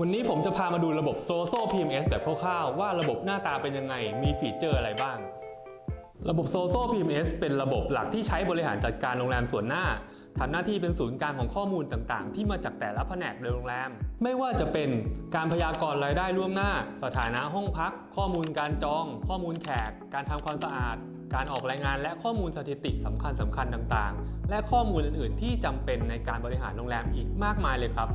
วันนี้ผมจะพามาดูระบบ Soso PMS แบบคร่าวๆ ว่าระบบหน้าตาเป็นยังไง มีฟีเจอร์อะไรบ้าง ระบบ Soso PMS เป็นระบบหลักที่ใช้บริหารจัดการโรงแรมส่วนหน้าทำหน้าที่เป็นศูนย์กลางของข้อมูลต่างๆ ที่มาจากแต่ละแผนกในโรงแรม ไม่ว่าจะเป็นการพยากรณ์รายได้ล่วงหน้า สถานะห้องพัก ข้อมูลการจอง ข้อมูลแขก การทำความสะอาด การออกรายงานและข้อมูลสถิติสำคัญสำคัญๆต่างๆ และข้อมูลอื่นๆ ที่จำเป็นในการบริหารโรงแรมอีกมากมายเลยครับ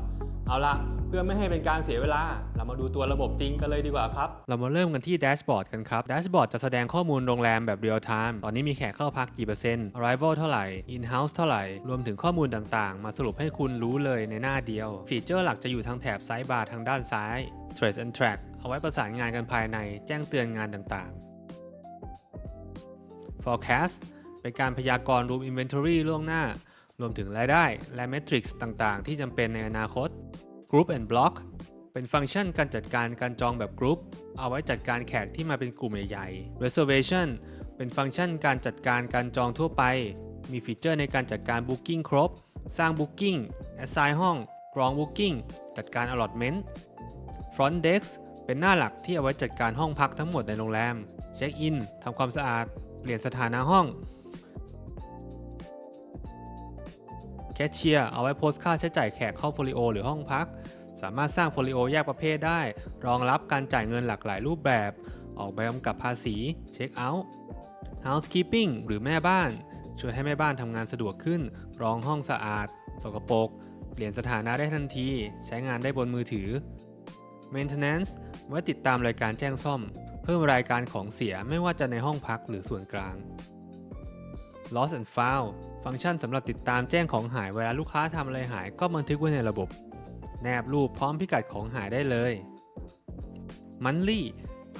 เอาละเพื่อไม่ให้เป็นการเสียเวลา เรามาดูตัวระบบจริงกันเลยดีกว่าครับ เรามาเริ่มกันที่แดชบอร์ดกันครับแดชบอร์ดจะแสดงข้อมูลโรงแรมแบบเรียลไทม์ตอนนี้มีแขกเข้าพักกี่เปอร์เซ็นต์ arrival เท่าไหร่ in house เท่าไหร่ รวมถึงข้อมูลต่างๆ มาสรุปให้คุณรู้เลยในหน้าเดียว ฟีเจอร์หลักจะอยู่ทางแถบไซด์บาร์ทางด้านซ้าย trace and track เอาไว้ประสานงานกันภายในแจ้งเตือนงานต่างๆ forecast เป็นการพยากรณ์รวม inventory ล่วงหน้า รวมถึงรายได้และ metrics ต่างๆ ที่จำเป็นในอนาคต Group and Block เป็นฟังก์ชันการจัดการการจองแบบกรุ๊ป เอาไว้จัดการแขกที่มาเป็นกลุ่มใหญ่ๆ Reservation เป็นฟังก์ชันการจัดการการจองทั่วไป มีฟีเจอร์ในการจัดการ Booking ครบ สร้าง Booking Assign ห้อง กรอง Booking จัดการ Allotment Front Desk เป็นหน้าหลักที่เอาไว้จัดการห้องพักทั้งหมดในโรงแรม เช็คอินทำความสะอาด เปลี่ยนสถานะห้อง แคชเชียร์เอาไว้โพสต์ค่าใช้จ่ายแขกเข้าโฟลิโอหรือห้องพัก สามารถสร้างโฟลิโอแยกประเภทได้ รองรับการจ่ายเงินหลากหลายรูปแบบ ออกใบกำกับภาษี เช็คเอาท์ Housekeeping หรือแม่บ้าน ช่วยให้แม่บ้านทำงานสะดวกขึ้น รองห้องสะอาด สกปรก เปลี่ยนสถานะได้ทันที ใช้งานได้บนมือถือ Maintenance ไว้ติดตามรายการแจ้งซ่อม เพิ่มรายการของเสียไม่ว่าจะในห้องพักหรือส่วนกลาง Lost and Found ฟังก์ชันสำหรับติดตามแจ้งของหายเวลาลูกค้าทำอะไรหายก็บันทึกไว้ในระบบ แนบรูปพร้อมพิกัดของหายได้เลย Monthly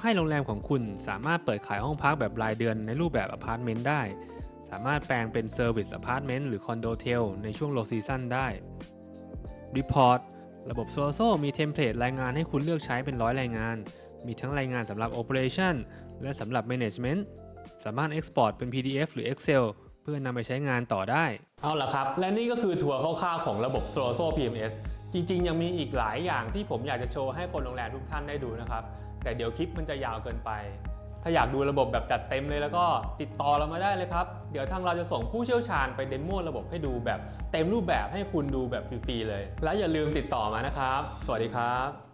ให้โรงแรมของคุณสามารถเปิดขายห้องพักแบบรายเดือนในรูปแบบอพาร์ตเมนต์ได้ สามารถแปลงเป็นเซอร์วิสอพาร์ตเมนต์หรือคอนโดเทลในช่วงโลซีซั o นได้ Report ระบบ s o s o มีเทมเพลตรายงานให้คุณเลือกใช้เป็นร้อยรายงาน มีทั้งรายงานสำหรับ Operation และสำหรับ Management สามารถ Export เป็น PDF หรือ Excel เพื่อนำไปใช้งานต่อได้ เอาละครับ และนี่ก็คือทัวร์คร่าวๆของระบบ s o s o PMS จริงๆ ยังมีอีกหลายอย่างที่ผมอยากจะโชว์ให้คนโรงแรมทุกท่านได้ดูนะครับ แต่เดี๋ยวคลิปมันจะยาวเกินไป ถ้าอยากดูระบบแบบจัดเต็มเลยแล้วก็ติดต่อเรามาได้เลยครับ เดี๋ยวทางเราจะส่งผู้เชี่ยวชาญไปเดโมระบบให้ดูแบบเต็มรูปแบบให้คุณดูแบบฟรีๆเลย และอย่าลืมติดต่อมานะครับ สวัสดีครับ